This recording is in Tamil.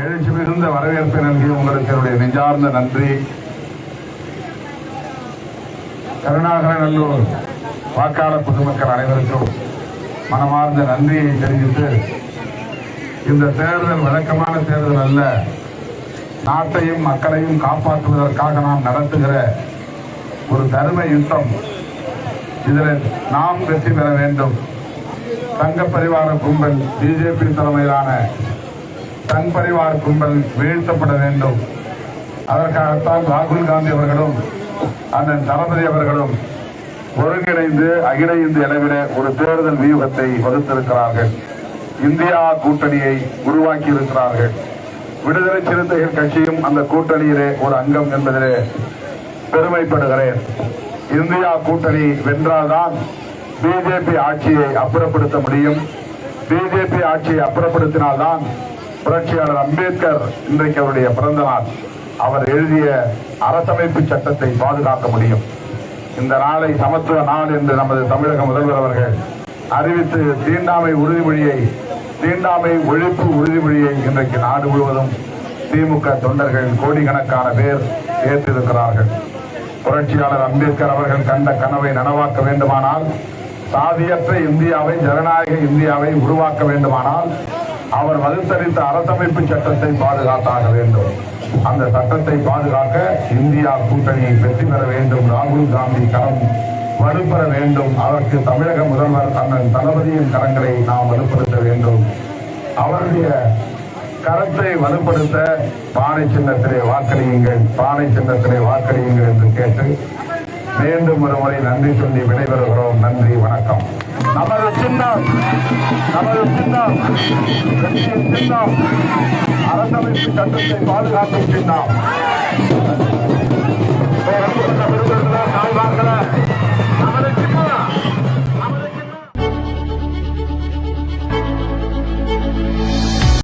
எழுச்சி மிகுந்த வரவேற்பை நல்கி உங்களுக்கு என்னுடைய நெஞ்சார்ந்த நன்றி. கருணாகரநல்லூர் வாக்காளர் பொதுமக்கள் அனைவருக்கும் மனமார்ந்த நன்றியை தெரிவித்து இந்த தேர்தல் வழக்கமான தேர்தல் அல்ல நாட்டையும் மக்களையும் காப்பாற்றுவதற்காக நாம் நடத்துகிற ஒரு தர்ம யுத்தம். இதில் நாம் வெற்றி பெற வேண்டும். தங்க பரிவார கும்பல் பிஜேபி தலைமையிலான தன் பரிவார் கும்பல் வீழ்த்தப்பட வேண்டும். அதற்காகத்தான் ராகுல் காந்தி அவர்களும் அண்ணன் தளபதி அவர்களும் ஒருங்கிணைந்து அகில இந்திய அளவில ஒரு தேர்தல் வியூகத்தை வகுத்திருக்கிறார்கள். இந்தியா கூட்டணியை உருவாக்கி இருக்கிறார்கள் விடுதலை சிறுத்தைகள் கட்சியும் அந்த கூட்டணியிலே ஒரு அங்கம் என்பதிலே பெருமைப்படுகிறேன். இந்தியா கூட்டணி வென்றால்தான் பிஜேபி ஆட்சியை அப்புறப்படுத்த முடியும். பிஜேபி ஆட்சியை அப்புறப்படுத்தினால்தான் புரட்சியாளர் அம்பேத்கர் இன்றைக்கு அவருடைய பிறந்த நாள். அவர் எழுதிய அரசமைப்பு சட்டத்தை பாதுகாக்க முடியும். இந்த நாளை சமத்துவ நாள் என்று நமது தமிழக முதல்வர் அவர்கள் அறிவித்து தீண்டாமை உறுதிமொழியை தீண்டாமை ஒழிப்பு உறுதிமொழியை இன்றைக்கு நாடு முழுவதும் திமுக தொண்டர்கள் கோடிக்கணக்கான பேர் ஏற்றிருக்கிறார்கள். புரட்சியாளர் அம்பேத்கர் அவர்கள் கண்ட கனவை நனவாக்க வேண்டுமானால் சாதியற்ற இந்தியாவை ஜனநாயக இந்தியாவை உருவாக்க வேண்டுமானால் அவர் வகுத்தளித்த அரசமைப்பு சட்டத்தை பாதுகாத்தாக வேண்டும். அந்த சட்டத்தை பாதுகாக்க இந்தியா கூட்டணியை வெற்றி பெற வேண்டும். ராகுல் காந்தி கரம் வலுப்பெற வேண்டும். அதற்கு தமிழக முதல்வர் அண்ணன் தளபதியின் கரங்களை நாம் வலுப்படுத்த வேண்டும். அவருடைய கரத்தை வலுப்படுத்த பானை சின்னத்திலே வாக்களியுங்கள். பானை சின்னத்திலே வாக்களியுங்கள் என்று கேட்டு மீண்டும் ஒரு முறை நன்றி சொல்லி விடைபெறுகிறோம். நன்றி 나발로 끝나 나발로 끝나 역시 끝나 알아서 할수 있다는 말을 갖고 있나